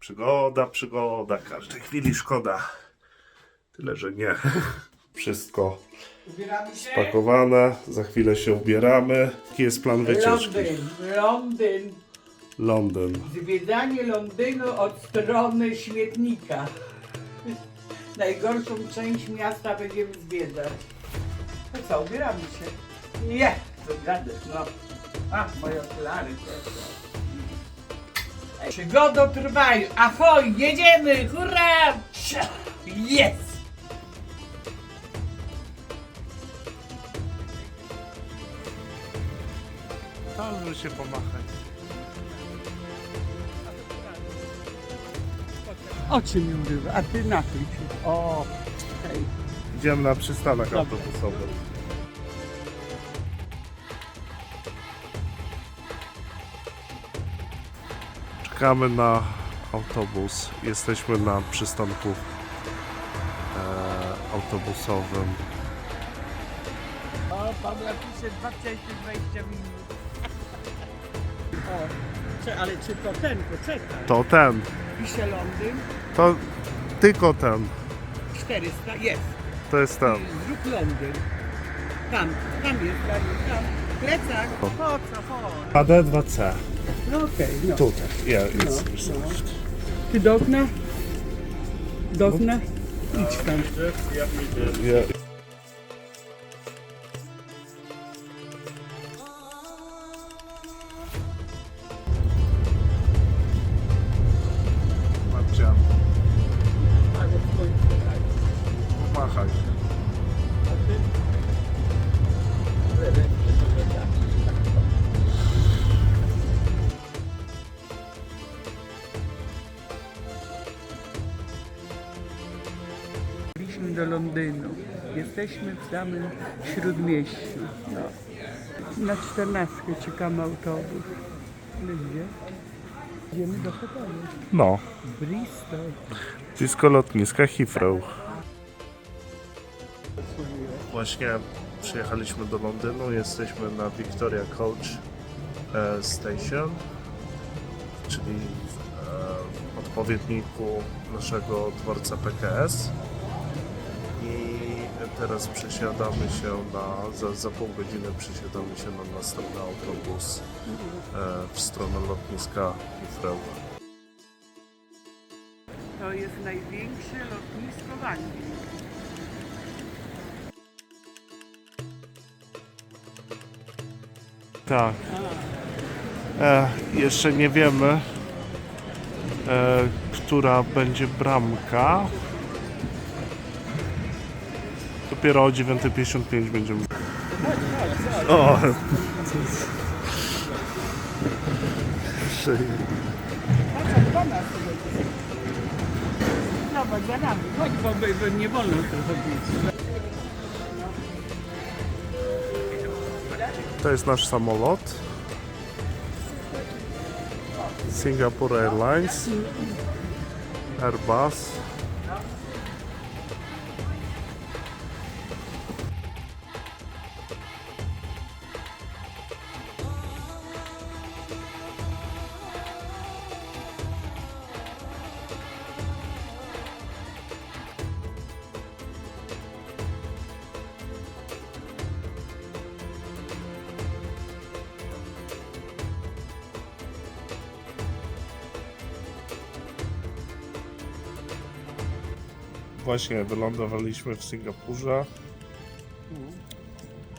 Przygoda, przygoda, każdej chwili szkoda. Tyle, że nie. Wszystko Ubieramy się? pakowane, za chwilę się ubieramy. Jaki jest plan wycieczki? Londyn, Londyn. Londyn. Zwiedzanie Londynu od strony śmietnika. Najgorszą część miasta będziemy zwiedzać. No co, ubieramy się. Nie, to gadę, no. A, moje okulary też. Przygody trwają. Ahoj, jedziemy, hurra! Jest! Tam się pomachać. Oczy mi urywa, a ty na tym się. O, hej. Idziemy na przystanek Dobra. autobusowy. Czekamy na autobus. Jesteśmy na przystanku e, autobusowym. O, Paula pisze 2020 minut. O, czy, ale czy to ten, poczekaj. To ten. Pisze Londyn, To tylko ten. 400, jest. To jest ten. Zrób Londyn. Tam, tam jest, Daniel, tam. Plecak, po co, po? AD2C. No okej, no. Tutaj. Ja, jest. No, no. Ty do okna? Do okna? Idź tam. Ja, Byliśmy do Londynu. Jesteśmy w samym śródmieściu. No. Na 14 czekamy autobus. Ale gdzie? Idziemy do hotelu. No. Bristol. Blisko lotniska Heathrow. Właśnie przyjechaliśmy do Londynu, jesteśmy na Victoria Coach e, Station, czyli e, odpowiedniku naszego dworca PKS. Teraz przesiadamy się na, za, za pół godziny przesiadamy się na następny autobus e, w stronę lotniska Heathrow. To jest największe lotnisko w Anglii. Tak. E, jeszcze nie wiemy, e, która będzie bramka. Dopiero o 9.55 będziemy. O! Zobacz, za nami. Chodź, bo, by, by nie wolno tu chodzić. To jest nasz samolot. Singapore Airlines. Airbus. Właśnie wylądowaliśmy w Singapurze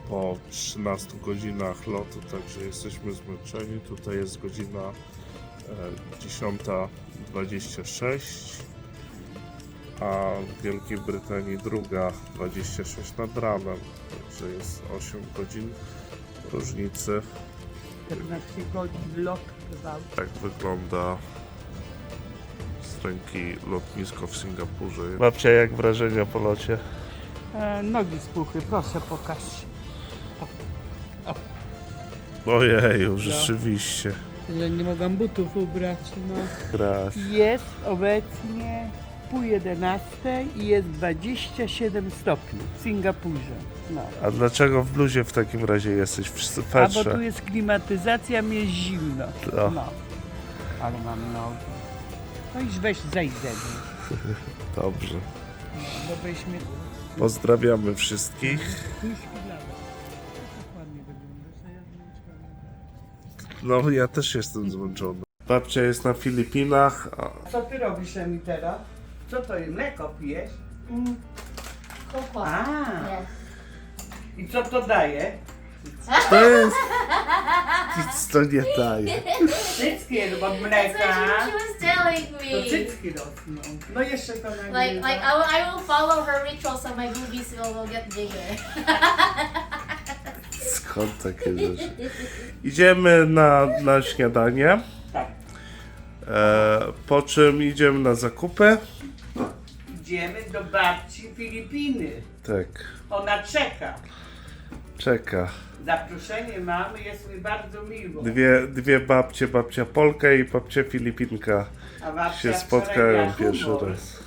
po 13 godzinach lotu, także jesteśmy zmęczeni. Tutaj jest godzina e, 10.26, a w Wielkiej Brytanii druga 26 nad ranem, także jest 8 godzin różnicy. 14 godzin lot. Tak wygląda ręki lotnisko w Singapurze. Babcia, jak wrażenia po locie? E, nogi spuchły, proszę pokaż. Ojeju, rzeczywiście. Że nie mogłam butów ubrać, no. Raz. Jest obecnie pół 11 i jest 27 stopni w Singapurze. No. A dlaczego w bluzie w takim razie jesteś w A bo swetrze? tu jest klimatyzacja, mi jest zimno. No. No. Ale mam nogi. No i weź zejdź ze mnie, Dobrze. bo byśmy... Pozdrawiamy wszystkich. Tak ładnie wyglądasz, a ja zmęczony. No, ja też jestem zmęczony. Babcia jest na Filipinach, a Co ty robisz mi teraz? Co to jest? Mleko pijesz? Cocoa. A. Yes. I co to daje? To jest... Nic to nie daje. Cycki od That's mleka. what she was telling To me. cycki rosną. No jeszcze to Like, nagle. like I will, I will follow her ritual so my boobies will, will get bigger. Skąd takie rzeczy? Idziemy na, na śniadanie, Tak. e, po czym idziemy na zakupy. Idziemy do babci Filipiny. Tak, Ona czeka. Czeka. Zaproszenie mamy, jest mi bardzo miło. Dwie, dwie babcie, babcia Polka i babcia Filipinka A babcia się wczoraj spotkają miała pierwszy humor. raz.